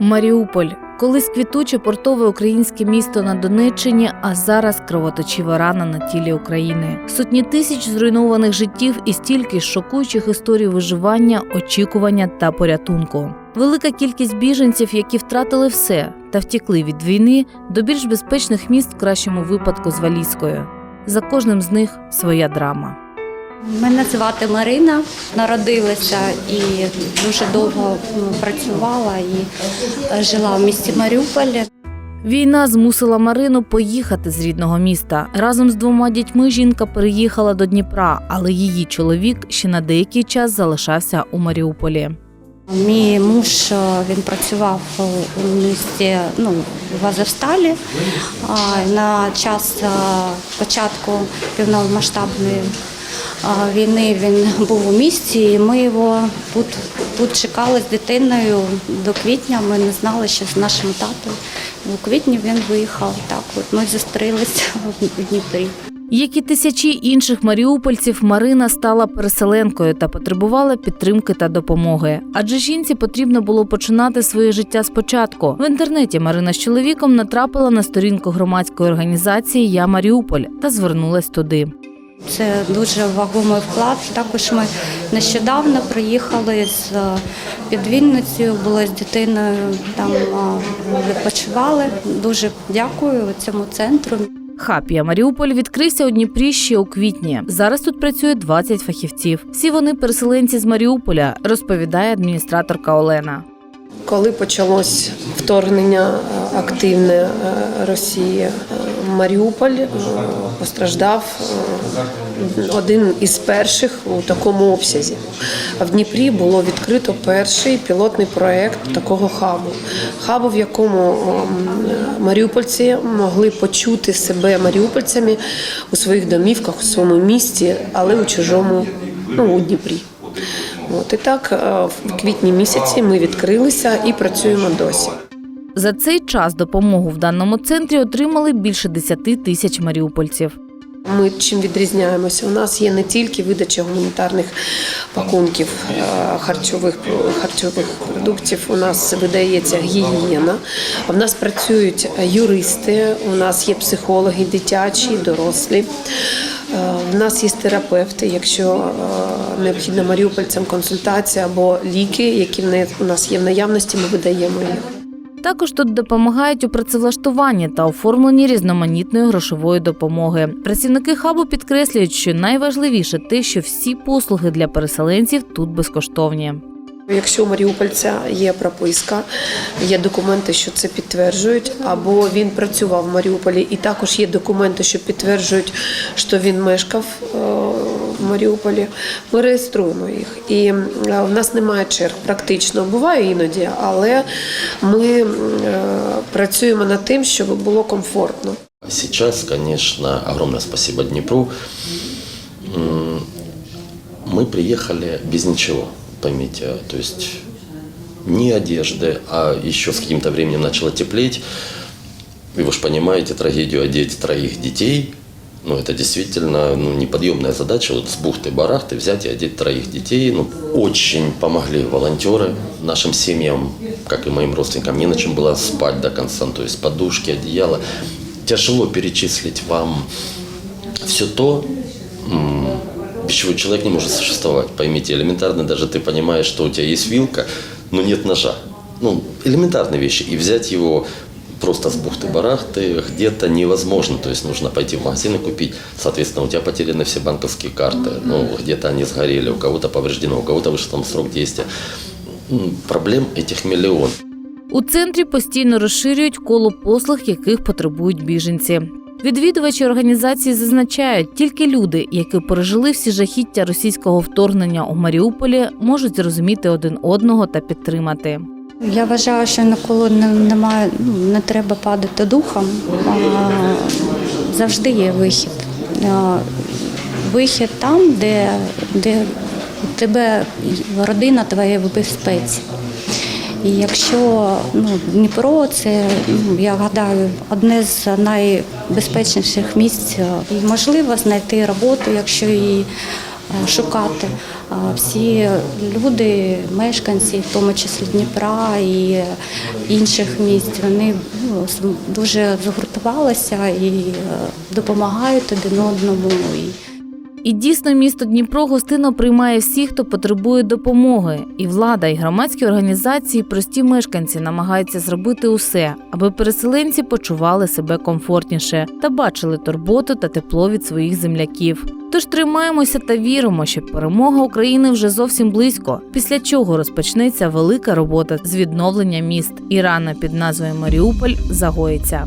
Маріуполь колись квітуче портове українське місто на Донеччині, а зараз кровоточива рана на тілі України. Сотні тисяч зруйнованих життів і стільки шокуючих історій виживання, очікування та порятунку. Велика кількість біженців, які втратили все та втікли від війни до більш безпечних міст, в кращому випадку з Валізькою. За кожним з них своя драма. Мене звати Марина, народилася і дуже довго ну, працювала і е, жила в місті Маріуполі. Війна змусила Марину поїхати з рідного міста. Разом з двома дітьми жінка переїхала до Дніпра, але її чоловік ще на деякий час залишався у Маріуполі. Мій муж е, він працював у місті ну, в Азовсталі. На час е, початку півномасштабної війни він був у місті, і ми його тут, тут чекали з дитиною до квітня. Ми не знали, що з нашим татом. У квітні він виїхав. Так, от ми зустрілися в Дніпрі. Як і тисячі інших маріупольців, Марина стала переселенкою та потребувала підтримки та допомоги. Адже жінці потрібно було починати своє життя спочатку. В інтернеті Марина з чоловіком натрапила на сторінку громадської організації Я Маріуполь та звернулась туди. Це дуже вагомий вклад. Також ми нещодавно приїхали з е, під Вінницею, були з дитиною, там е, відпочивали. Дуже дякую цьому центру. Хаб «Я Маріуполь відкрився у Дніпрі ще у квітні. Зараз тут працює 20 фахівців. Всі вони переселенці з Маріуполя, розповідає адміністраторка Олена. Коли почалось вторгнення е, активне е, Росії, е, Маріуполь постраждав один із перших у такому обсязі. В Дніпрі було відкрито перший пілотний проект такого хабу. Хабу, в якому маріупольці могли почути себе маріупольцями у своїх домівках, у своєму місті, але у чужому, ну у Дніпрі. От і так е, в квітні місяці ми відкрилися і працюємо досі. За цей час допомогу в даному центрі отримали більше 10 тисяч маріупольців. Ми чим відрізняємося? У нас є не тільки видача гуманітарних пакунків е, харчових харчових продуктів. У нас видається гігієна. В нас працюють юристи, у нас є психологи, дитячі, дорослі. Е, В нас є терапевти, якщо е, необхідна маріупольцям консультація або ліки, які у нас є в наявності, ми видаємо їх. Також тут допомагають у працевлаштуванні та оформленні різноманітної грошової допомоги. Працівники хабу підкреслюють, що найважливіше те, що всі послуги для переселенців тут безкоштовні. Якщо у маріупольця є прописка, є документи, що це підтверджують, або він працював в Маріуполі, і також є документи, що підтверджують, що він мешкав е, в Маріуполі. Ми реєструємо їх. І е, в нас немає черг практично. Буває іноді, але ми е, працюємо над тим, щоб було комфортно. Сейчас, конечно, огромное спасибо Днепру. М, Мы приехали без ничего, поймите. То есть ни одежды, а еще с каким-то временем начало теплеть. И вы же понимаете трагедию одеть троих детей. Ну, это действительно ну, неподъемная задача. Вот с бухты-барахты взять и одеть троих детей. Ну, очень помогли волонтеры нашим семьям, как и моим родственникам. Не на чем было спать до конца. То есть подушки, одеяло. Тяжело перечислить вам все то, м, без чего человек не может существовать. Поймите, элементарно даже ты понимаешь, что у тебя есть вилка, но нет ножа. Ну, элементарные вещи. И взять его просто с бухты-барахты где-то невозможно. То есть нужно пойти в магазин и купить. Соответственно, у тебя потеряны все банковские карты. Ну, где-то они сгорели, у кого-то повреждено, у кого-то вышел там срок действия. М, Проблем этих миллион. У центрі постійно розширюють коло послуг, яких потребують біженці. Відвідувачі організації зазначають, тільки люди, які пережили всі жахіття російського вторгнення у Маріуполі, можуть зрозуміти один одного та підтримати. Я вважаю, що ніколи немає, ну, не треба падати духом. А, завжди є вихід. Вихід там, де, де тебе родина твоя в безпеці. І якщо ну, Дніпро це, ну, я гадаю, одне з найбезпечніших місць, і можливо знайти роботу, якщо її е, шукати. Е, Всі люди, мешканці, в тому числі Дніпра і інших місць, вони ну, дуже згуртувалися і е, допомагають один одному. І дійсно місто Дніпро гостинно приймає всіх, хто потребує допомоги. І влада, і громадські організації, і прості мешканці намагаються зробити усе, аби переселенці почували себе комфортніше та бачили турботу та тепло від своїх земляків. Тож тримаємося та віримо, що перемога України вже зовсім близько, після чого розпочнеться велика робота з відновлення міст, і рана під назвою Маріуполь загоїться.